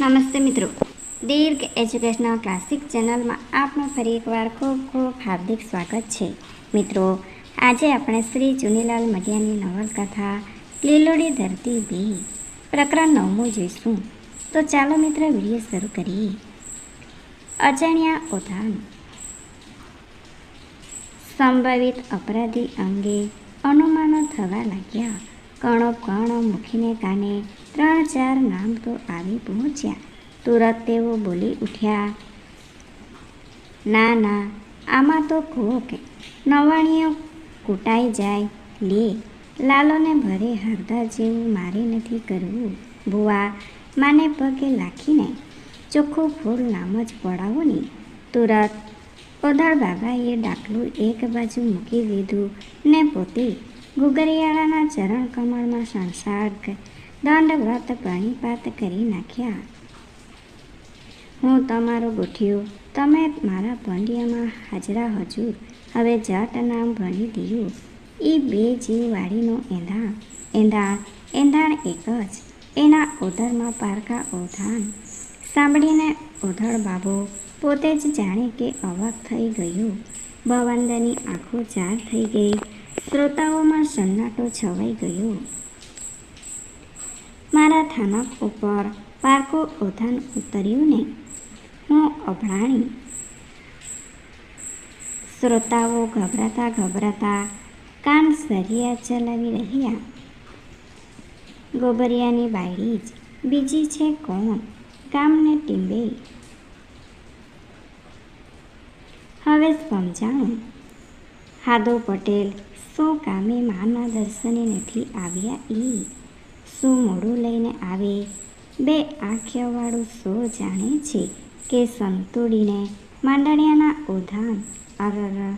નમસ્તે મિત્રો. દીર્ઘ educational classic ચેનલમાં આપનું ફરી એકવાર ખૂબ ખૂબ હાર્દિક સ્વાગત છે. મિત્રો, આજે આપણે શ્રી ચુનીલાલ મઢિયાની નવલકથા લીલોડી ધરતી બી પ્રકરણ નવમું જોઈશું. તો ચાલો મિત્રો વીડિયો શરૂ કરીએ. અજાણ્યા ઉદાહરણ. સંભવિત અપરાધી અંગે અનુમાનો થવા લાગ્યા. કણો કણો મૂકીને કાને ત્રણ ચાર નામ તો આવી પહોંચ્યા. તુરત તેઓ બોલી ઉઠ્યા, ના ના, આમાં તો કોક નવાણીઓ કૂટાઈ જાય. લે, લાલોને ભરે હરદા જેવું મારે નથી કરવું. ભુવા, માને પગે લાખીને ચોખ્ખું ફૂલ નામ જ પડાવો ને તુરત ઓધાળ બાબાએ ડાકલું એક બાજુ મૂકી દીધું ને પોતે ગુગરિયાળાના ચરણ કમળમાં સંસાર દંડવ્રત પ્રણીપાત કરી નાખ્યા. હું તમારો ગોઠિયો, તમે મારા ભંડિયામાં હાજરા હજુર. હવે જટ નામ ભણી દીયું એ બે જીવવાળીનો એંધાણ. એંધાણ એંધાણ એક જ. એના ઓધરમાં પારકા ઓધાન સાંભળીને ઉધળ બાબો પોતે જ જાણે કે અવાક થઈ ગયો. ભવંદની આંખો ચાર થઈ ગઈ. શ્રોતાઓમાં સન્નાટો છવાઈ ગયો. મારા થાનક ઉપર પારકો ઓધાન ઉતર્યું ને હું અભળાણી શ્રોતાઓ ગભરાતા ગભરાતા કાન સરિયા ચલાવી રહ્યા. ગોબરિયાની બાયડી જ બીજી છે કોણ? ગામને ટીંબે. હવે સમજાણું. હાદો પટેલ શું કામે માના દર્શને નથી આવ્યા ઈ. શું મોડું લઈને આવે? બે આંખ્યાવાળું સો જાણે છે કે સંતોડીને માંડણિયાના ઉધાન અરર.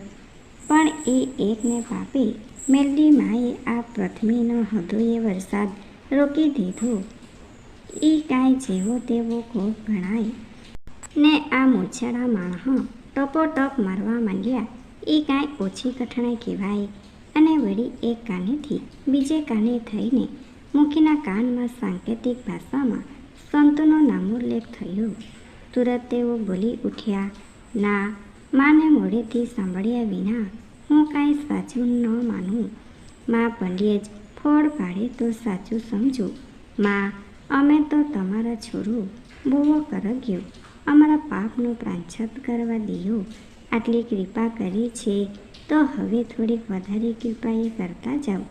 પણ એ એકને પાપે મેલડી માએ આ પ્રથમીનો હૃદયે વરસાદ રોકી દીધો. એ કાંઈ જેવો તેવો કોપ ગણાય. ને આ મોછાળા માણસો ટપોટપ મારવા માંડ્યા. એ કાંઈ ઓછી કઠણાઈ કહેવાય. અને વળી એક કાનેથી બીજે કાને થઈને મુખીના કાનમાં સાંકેતિક ભાષામાં સંતનો નામોલ્લેખ થયો. તુરત તેઓ બોલી ઉઠ્યા, ના, માને મોડેથી સાંભળ્યા વિના હું કાંઈ સાચું ન માનું. મા પંડ્યે જ ફોડ પાડે તો સાચું સમજો. મા, અમે તો તમારા છોરો બહુ કરગ્યો. અમારા પાપનો પ્રાંછત કરવા દિયો. આટલી કૃપા કરી છે તો હવે થોડીક વધારે કૃપા એ કરતા જાઓ.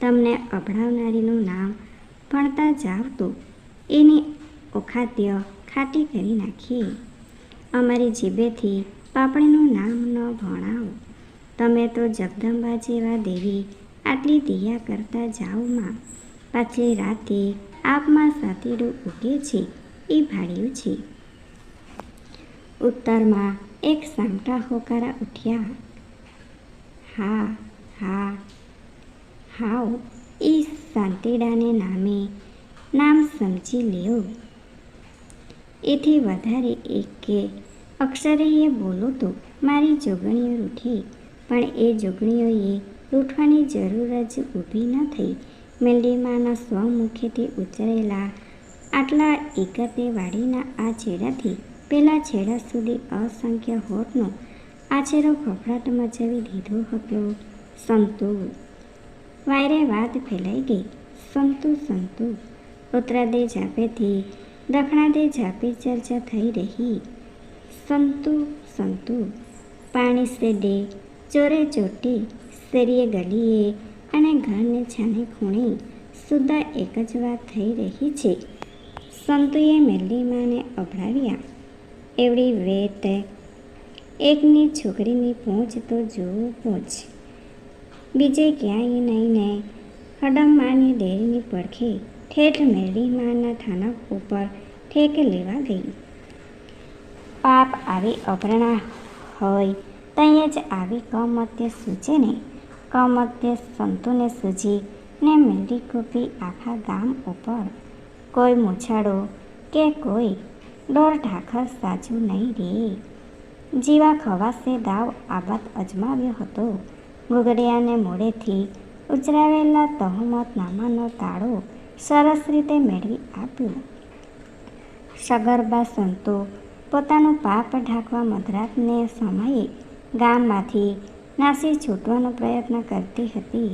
તમને અભણાવનારીનું નામ ભણતા જાવ તો એની ઓખાદ્ય ખાટી કરી નાખીએ અમારી જીભેથી પાપડીનું નામ ન ભણાવો. તમે તો જગદંબા જેવા દેવી આટલી દિયા કરતા જાઓ માં. પાછલી રાતે આપમાં સાતીડું ઉગે છે, એ ભાડ્યું છે. ઉત્તરમાં એક સામટા હોકારા ઉઠ્યા. હા હા હાવ એ શાંતિડાને નામે નામ સમજી લ્યો. એથી વધારે એક કે અક્ષરે એ બોલો તો મારી જોગણીઓ રૂઠી. પણ એ જોગણીઓએ રૂઠવાની જરૂર જ ઊભી ન થઈ. મેલડીમાના સ્વમુખેથી ઉચ્ચરેલા આટલા એકતે વાડીના આ છેડાથી પેલા છેડા સુધી અસંખ્ય હોઠનો આછેરો ફફડાટ મચાવી દીધો હતો. સંતુ વાયરે વાત ફેલાઈ ગઈ. સંતુ સંતુ, ઉત્તરાદે ઝાપેથી દક્ષિણાદે ઝાપે ચર્ચા થઈ રહી. સંતુ સંતુ, પાણી સેડે, ચોરે ચોટે શેરીએ ગલીએ, અને ઘરને છાને ખૂણે, સુદ્ધા એક જ વાત થઈ રહી છે. સંતુએ મેલ્લીમાને અભડાવ્યા. એવડી વેત, એકની છોકરીની પહોંચ તો જુઓ પહોંચ બીજે ક્યાંય નહીં ને. હડમમાની દેરીની પડખે ઠેઠ મેરડીમાના થાનક ઉપર ઠેક લેવા ગઈ. પાપ આવી અભરણા હોય ત્યાં જ આવી કમત્ય સૂચે ને કમત્ય સંતોને સૂજી ને મેળી કૂપી આખા ગામ ઉપર. કોઈ મૂછાડો કે કોઈ ડોર ઢાખર સાચું નહીં રે. જીવા ખવાસે દાવ આબાદ અજમાવ્યો હતો. ગુગડિયાને મોડેથી ઉચરાવેલા તહોમતનામાનો તાળો સરસ રીતે મેળવી આપ્યો. સગર્ભા સંતો પોતાનું પાપ ઢાંકવા મધરાતને સમયે ગામમાંથી નાસી છૂટવાનો પ્રયત્ન કરતી હતી.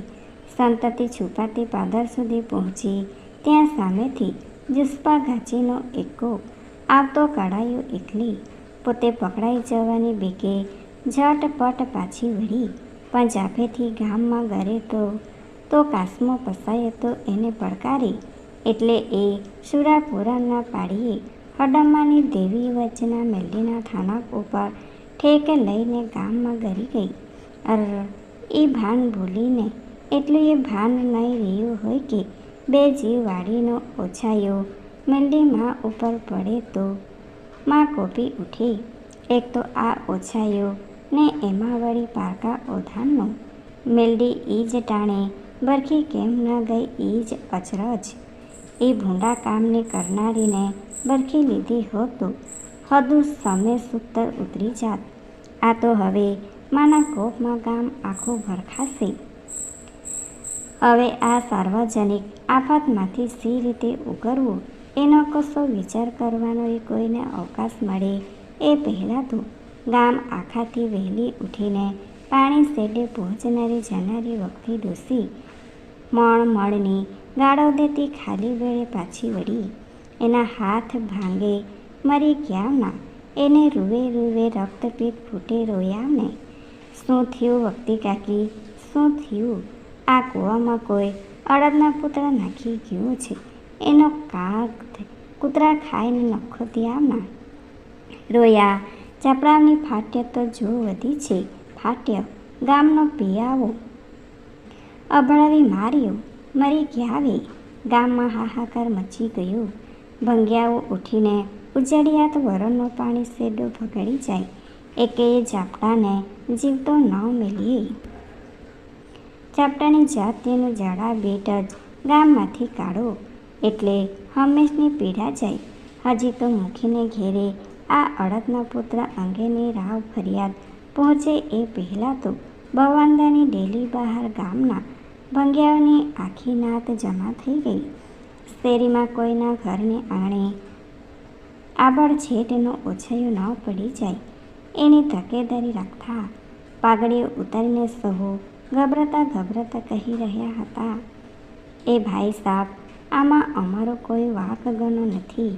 સંતતિ છુપાતી પાદર સુધી પહોંચી, ત્યાં સામેથી જુસ્પા ઘાંચીનો એકો આવતો કળાયો એકલી. પોતે પકડાઈ જવાની બીકે ઝટપટ પાછી વળી પણ જાફેથી ગામમાં ગરે તો તો કાસમો પસાયો તો એને પડકારી, એટલે એ સુરાપુરાના પાડીએ હડમ્માની દેવી વચ્ચેના મેલ્ડીના થાના ઉપર ઠેક લઈને ગામમાં ગરી ગઈ. અર, એ ભાન ભૂલીને એટલું એ ભાન નહીં રહ્યું હોય કે બે જીવ વાળીનો ઓછાયો મેલ્ડીમાં ઉપર પડે તો, માં કોપી ઉઠી. એક તો આ ઓછાયો ને એમાં વળી પારકા ઓઢાણનું. મેલડી એ જ ટાણે, બરખી કેમ ન ગઈ એ જ અચરજ. એ ભૂંડા કામને કરનારીને બરખી લીધી હોત. તો હદુ સમે સૂતર ઉતરી જાત. આ તો હવે માના કોપમાં ગામ આખું ભરખાશે. હવે આ સાર્વજનિક આફતમાંથી સી રીતે ઉગરવું, એનો કશો વિચાર કરવાનો એ કોઈને અવકાશ મળે એ પહેલાં તો ગામ આખાથી વહેલી ઉઠીને પાણી શેડે પહોંચનારી જનારી વખતે ડોસી મણ મળની ગાળો દેતી ખાલી વેળે પાછી વળી. એના હાથ ભાંગે મરી ગયાવના એને રૂવે રૂવે રક્તપીત ફૂટે રોયાવને શું થયું વખતી કાકી? શું થયું? આ કૂવામાં કોઈ અડદના પૂતળા નાખી ગયું છે? એનો કાગ કૂતરા ખાઈને નખો આવના રોયા ચાપડાની ફાટ્ય તો જો વધી છે, ફાટ્ય ગામનો પિયાવો. અભળાવી માર્યો, મરી ગ્યાવે ગામમાં હાહાકાર મચી ગયો. ભંગ્યાઓ ઉઠીને ઉજાડિયાત વરણનો પાણી સેડો ભગાડી જાય. એકે ઝાપટાને જીવતો ન મેલીએ. ઝાપટાની જાતિનું તેનું જાડા બેટ જ ગામમાંથી કાઢો. એટલે હંમેશની પીડા જાય. હજી તો મૂકીને ઘેરે આ અડદના પુત્ર અંગેની રાવ ફરિયાદ પહોંચે એ પહેલાં તો બવાંદાની ડેલી બહાર ગામના ભંગ્યાઓની આખી નાત જમા થઈ ગઈ. શેરીમાં કોઈના ઘરને આણે આબડછેટનો ઓછાયો ન પડી જાય. એની તકેદારી રાખતા પાઘડીઓ ઉતારીને સહુ ગભરાતા ગભરાતા કહી રહ્યા હતા, એ ભાઈ સાહેબ આમાં અમારો કોઈ વાકગનો નથી.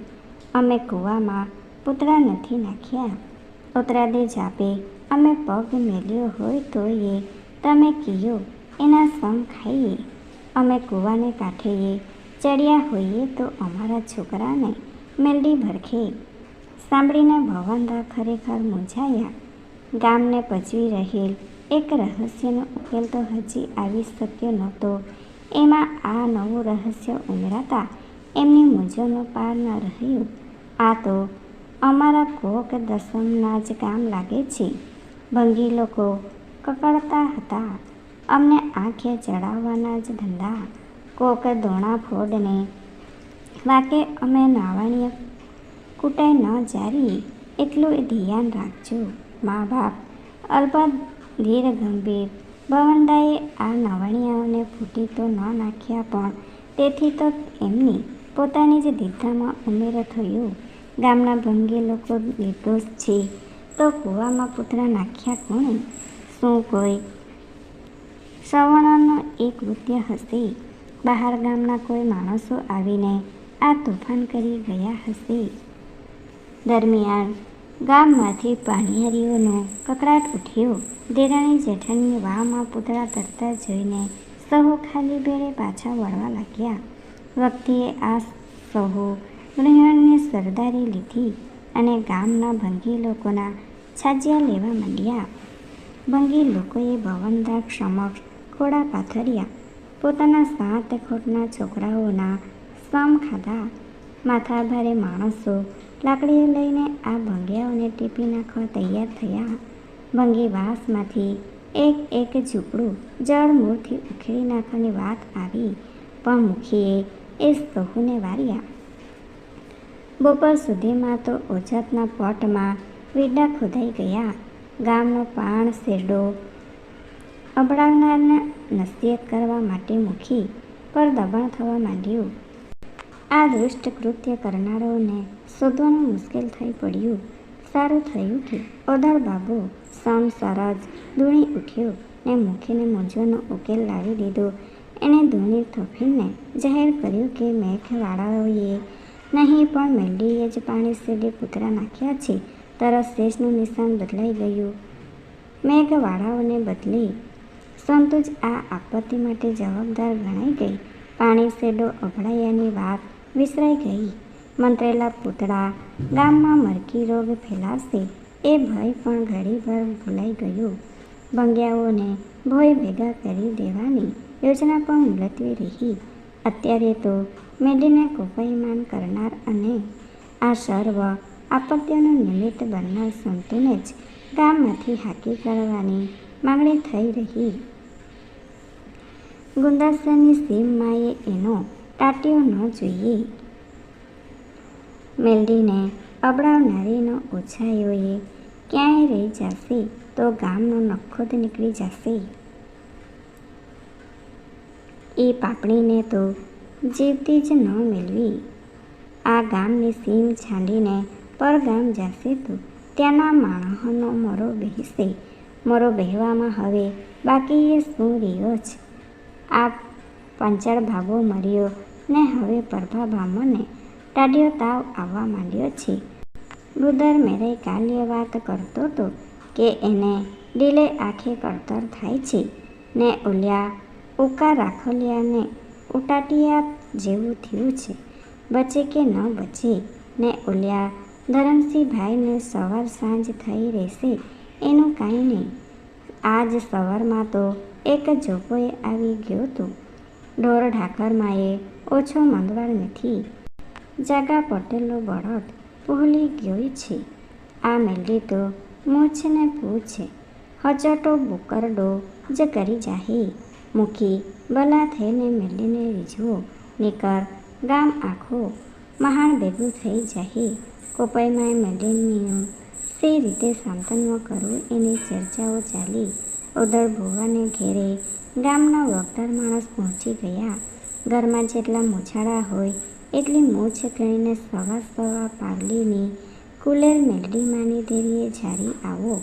અમે કૂવામાં પૂતળા નથી નાખ્યા. ઉતરાદે જાપે અમે પગ મેલ્યો હોય તો એ તમે કીયો, એના સમ ખાઈએ. અમે કૂવાને કાંઠેએ, ચડ્યા હોઈએ તો અમારા છોકરાને મેલડી ભરખે. સાંભળીને ભવનદા ખરેખર મૂંઝાયા. ગામને પચવી રહેલ એક રહસ્યનો ઉકેલ તો હજી આવી શક્યો નહોતો. એમાં આ નવું રહસ્ય ઉમેરાતા એમની મૂંઝવનો પાર ન રહ્યું. આ તો અમારા કોક દસમના જ કામ લાગે છે. ભંગી લોકો કકડતા હતા. અમને આંખે ચડાવવાના જ ધંધા. કોક દોણા ફોડને વાકે અમે નાવાણીએ કૂટાઈ ન જારી એટલું ધ્યાન રાખજો, મા બાપ. અલબત્ત ધીર ગંભીર. ભવનદાએ આ નવાણિયાઓને ફૂટી તો ન નાખ્યા પણ તેથી તો એમની પોતાની જ દીધામાં ઉમેરો થયો. ગામના ભંગી લોકો નિર્દોષ છે. તો કૂવામાં પૂતળા નાખ્યા કોણે? શું કોઈ? શ્રવણનો એક કૃત્ય હશે. બહાર ગામના કોઈ માણસો આવીને આ તોફાન કરી ગયા હશે. દરમિયાન ગામમાંથી પાણીયારીઓનો કકડાટ ઉઠ્યો. દેરાણી જેઠાણીએ વાવમાં પૂતળા તરતા જોઈને સહુ ખાલી બેડે પાછા વળવા લાગ્યા. વ્યક્તિએ આ સહુ ગૃહિણીને સરદારી લીધી અને ગામના ભંગી લોકોના છાજિયા લેવા માંડ્યા. ભંગી લોકોએ ભવનદાર સમક્ષ ખોડા પાથર્યા. પોતાના સાત ખોટના છોકરાઓના સમ ખાધા. માથાભારે માણસો લાકડીઓ લઈને આ ભંગિયાઓને ટીપી નાખવા તૈયાર થયા. ભંગી વાસમાંથી એક એક ઝૂંપડું જળ મૂળથી ઉખેડી નાખવાની વાત આવી. પણ મુખીએ એ સહુને વાર્યા. બપોર સુધીમાં તો ઓજતના પોટમાં વીડા ખોદાઈ ગયા. ગામનો પાણ શેરડો અબડાવનારને નસીહત કરવા માટે મૂકી પર દબાણ થવા માંડ્યું. આ દુષ્ટ કૃત્ય કરનારાઓને શોધવાનું મુશ્કેલ થઈ પડ્યું. સારું થયું કે ઓદળ બાબુ સમ સરજ ધૂણી ઉઠ્યો ને મૂકીને મોજોનો ઉકેલ લાવી દીધો. એણે ધૂણી થોભીને જાહેર કર્યું કે મેઘવાળાઓએ નહીં, પણ મેલડીએ જ પાણી સીધે પૂતળા નાખ્યા છે. તરત શેષનું નિશાન બદલાઈ ગયું. મેઘવાળાઓને બદલે સંતો આ આપત્તિ માટે જવાબદાર ગણાઈ ગઈ. પાણી શેડો અભડાયાની વાત વિસરાઈ ગઈ. મંત્રેલા પૂતળા ગામમાં મરકી રોગ ફેલાશે. એ ભય પણ ઘડીભર ભૂલાઈ ગયો. ભંગ્યાઓને ભોય ભેગા કરી દેવાની યોજના પણ મુલતવી રહી. અત્યારે તો મેડીને કુપયમાન કરનાર અને આ સર્વ આપત્તિઓનું નિમિત્ત બનનાર સંતોને જ ગામમાંથી હાકી કરવાની માંગણી થઈ રહી. ગુંદાસરની સીમમાંએ એનો ટાટિયો ન જોઈએ. મેલડીને અબડાવનારીનો ઓછાયોએ ક્યાંય રહી જશે તો ગામનો નખો જ નીકળી જશે. એ પાપડીને તો જીવતી જ ન મેળવી. આ ગામની સીમ છાંડીને પરગામ જશે તો ત્યાંના માણસનો મરો બેસે. મરો બહેવામાં હવે બાકી એ શું રહ્યો છે? આ પંચાળ ભાગો મર્યો ને હવે પરભા બ્રાહ્મણને ટાઢ્યો તાવ આવવા માંડ્યો છે. રુદર મેરે કાલ્ય વાત કરતો તો કે એને ડીલે આંખે કળતર થાય છે ને ઓલ્યા ઉકા રાખોલિયાને ઉટાટિયા જેવું થયું છે. બચે કે ન બચે, ને ઓલ્યા ધરમસિંહભાઈને સવાર સાંજ થઈ રહેશે, એનું કાંઈ નહીં. આજ સવારમાં તો એક જોકોએ આવી ગયો તો ઢોર ઢાકરમાંએ ઓછો મંદવાળ નથી. જાગા પટેલનો બળદ પહોલી ગયો છે. આ મેલડી તો મૂછને પૂછે, હજટો બુકરડો જ કરી જાહે? મૂકી બલા થઈને મેલીને રીઝવો. નીકર, ગામ આખો. મહાણ ભેગું થઈ જાય કોપાઈમાં મેલડીનું સી રીતે સાંતનવા કરવું એની ચર્ચાઓ ચાલી. ઉદળ ભોવાને ઘેરે ગામના વગદાર માણસ પહોંચી ગયા. ઘરમાં જેટલા મોછાળા હોય, એટલી મોછ કરીને સવા સવા પાવલીની કુલેર મેલડીમાંની દેરીએ જારી આવો.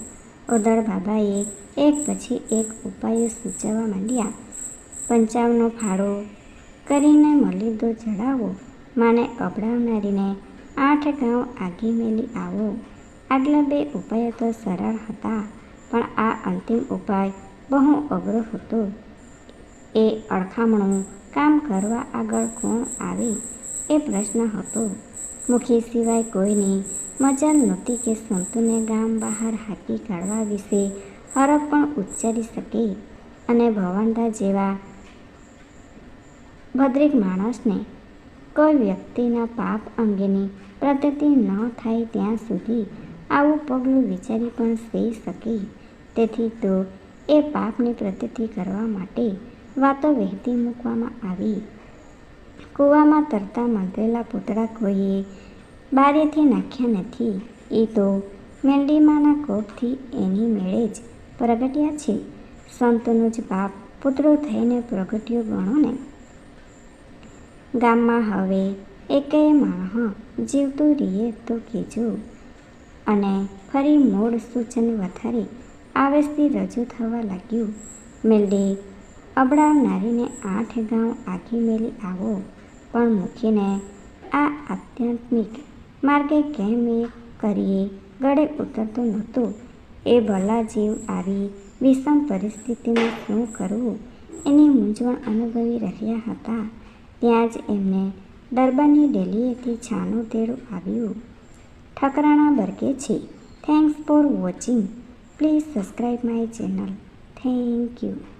ઉદર બાબાએ એક પછી એક ઉપાયો સૂચવવા માંડ્યા. પંચાવનો ફાળો કરીને મલિદો ચડાવો માને અબડાવનારીને આઠ ગાંવ આગી મેલી આવો. આગલા બે ઉપાયો તો સરળ હતા, પણ આ અંતિમ ઉપાય બહુ અઘરો હતો. એ અડખામણું કામ કરવા આગળ કોણ આવે એ પ્રશ્ન હતો. મુખી સિવાય કોઈને મજાલ નહોતી કે સંતુને ગામ બહાર હાકી કાઢવા વિશે હરફ પણ ઉચ્ચારી શકે અને ભવનદા જેવા ભદ્રિક માણસને કોઈ વ્યક્તિના પાપ અંગેની પ્રગતિ ન થાય ત્યાં સુધી આવું પગલું વિચારી પણ સહી શકે. તેથી તો એ પાપની પ્રગતિ કરવા માટે વાતો વહેતી મૂકવામાં આવી. કૂવામાં તરતા મંત્રેલા પૂતળા કોઈએ બારેથી નાખ્યા નથી. એ તો મેલડીમાના કોપથી એની મેળે જ પ્રગટ્યા છે. સંતોનું જ બાપ પુત્રો થઈને પ્રગટ્યો ગણો ને. ગામમાં હવે એકેય માણસ જીવતું રહીએ તો કહેજો અને ફરી મૂળ સૂચન વધારે આવેશથી રજૂ થવા લાગ્યું. મેલડી અબડાવનારીને આઠ ગાંવ આખી મેલી, આવો. પણ મૂકીને આ આધ્યાત્મિક માર્ગે કેમ એ કરીએ? ગળે ઉતરતો નહોતું. એ ભલા જીવ આવી વિષમ પરિસ્થિતિમાં શું કરવું? એની મૂંઝવણ અનુભવી રહ્યા હતા. ત્યાં જ એમને દરબારની ડેલીએથી છાનું તેડું આવ્યું. ઠકરાણા બરકે છે. Thanks for watching please subscribe my channel thank you